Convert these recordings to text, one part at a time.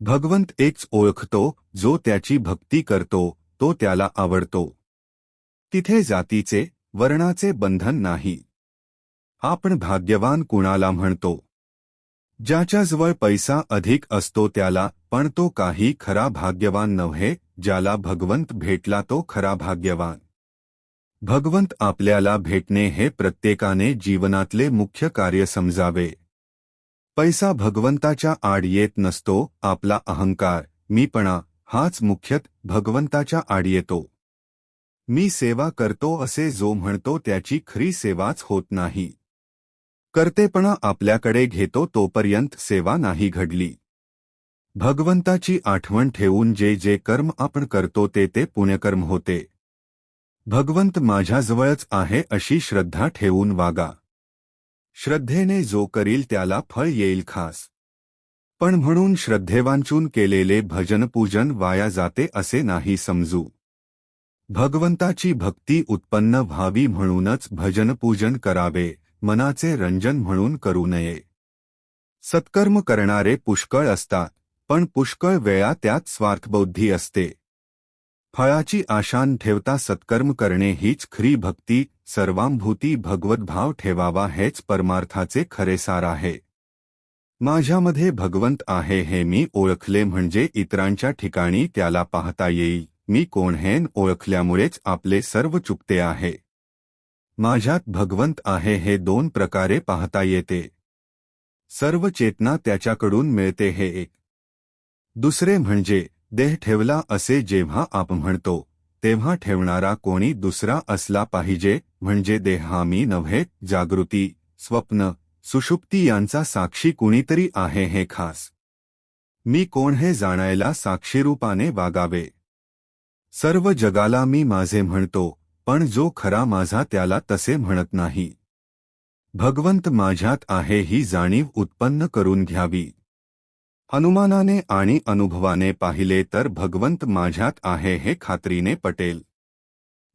भगवंत एकच ओळखतो जो त्याची भक्ती करतो तो त्याला आवडतो. तिथे जातीचे वर्णाचे बंधन नाही. आपण भाग्यवान कुणाला म्हणतो? ज्याच्याजवळ पैसा अधिक असतो त्याला पण तो काही खरा भाग्यवान नव्हे ज्याला भगवंत भेटला तो खरा भाग्यवान. भगवंत आपल्याला भेटणे हे प्रत्येकाने जीवनातले मुख्य कार्य समजावे. पैसा भगवंताच्या आड येत नसतो आपला अहंकार मीपणा हाच मुख्यत भगवंताच्या आड येतो. मी सेवा करतो असे जो म्हणतो त्याची खरी सेवाच होत नाही. कर्तेपणा आपल्याकडे घेतो तोपर्यंत सेवा नाही घडली. भगवंताची आठवण ठेवून जे जे कर्म आपण करतो ते ते पुण्यकर्म होते. भगवंत माझ्याजवळच आहे अशी श्रद्धा ठेवून वागा. श्रद्धेने जो करील त्याला फळ येईल खास. पण म्हणून श्रद्धेवांचून केलेले भजनपूजन वाया जाते असे नाही समजू. भगवंताची भक्ती उत्पन्न व्हावी म्हणूनच भजनपूजन करावे मनाचे रंजन म्हणून करू नये. सत्कर्म करणारे पुष्कळ असतात पण पुष्कळ वेळा त्यात स्वार्थबौद्धी असते. फळाची आशान ठेवता सत्कर्म करणे हीच खरी भक्ती सर्वांभूती भगवद्भाव ठेवावा हेच परमार्थाचे खरे सार आहे. माझ्यामध्ये भगवंत आहे हे मी ओळखले म्हणजे इतरांच्या ठिकाणी त्याला पाहता येईल. मी कोण हेन ओळखल्यामुळेच आपले सर्व चुकते आहे. माझ्यात भगवंत आहे हे दोन प्रकारे पाहता येते. सर्व चेतना त्याच्याकडून मिळते हे एक. दुसरे म्हणजे, देह ठेवला असे जेव्हा आपण म्हणतो. तेव्हा ठेवणारा कोणी दुसरा असला पाहिजे म्हणजे देहा मी नव्हे जागृती स्वप्न सुषुप्ती यांचा साक्षी कुणीतरी आहे हे खास. मी कोण हे जाणायला साक्षीरूपाने वागावे? सर्व जगाला मी माझे म्हणतो पण जो खरा माझा त्याला तसे म्हणत नाही. भगवंत माझ्यात आहे ही जाणीव उत्पन्न करून घ्यावी. अनुमानाने आणि अनुभवाने पाहिले तर भगवंत माझ्यात आहे हे खात्रीने पटेल.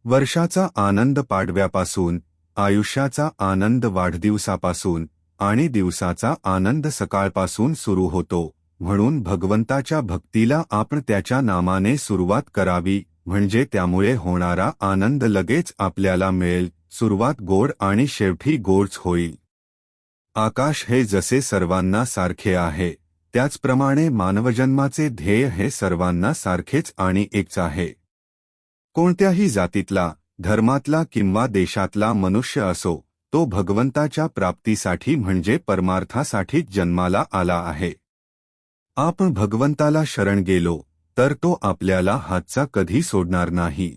वर्षाचा आनंद पाडव्यापासून आयुष्याचा आनंद वाढदिवसापासून आणि दिवसाचा आनंद सकाळपासून सुरू होतो म्हणून भगवंताच्या भक्तीला आपण त्याच्या नामाने सुरुवात करावी म्हणजे त्यामुळे होणारा आनंद लगेच आपल्याला मिळेल सुरुवात गोड आणि शेवटी गोडच होईल. आकाश हे जसे सर्वांना सारखे आहे त्याचप्रमाणे मानवजन्माचे ध्येय हे सर्वांना सारखेच आणि एकच आहे. कोणत्याही जातीतला धर्मातला किंवा देशातला मनुष्य असो तो भगवंताच्या प्राप्तीसाठी म्हणजे परमार्थासाठीच जन्माला आला आहे. आपण भगवंताला शरण गेलो तर तो आपल्याला हातचा कधी सोडणार नाही.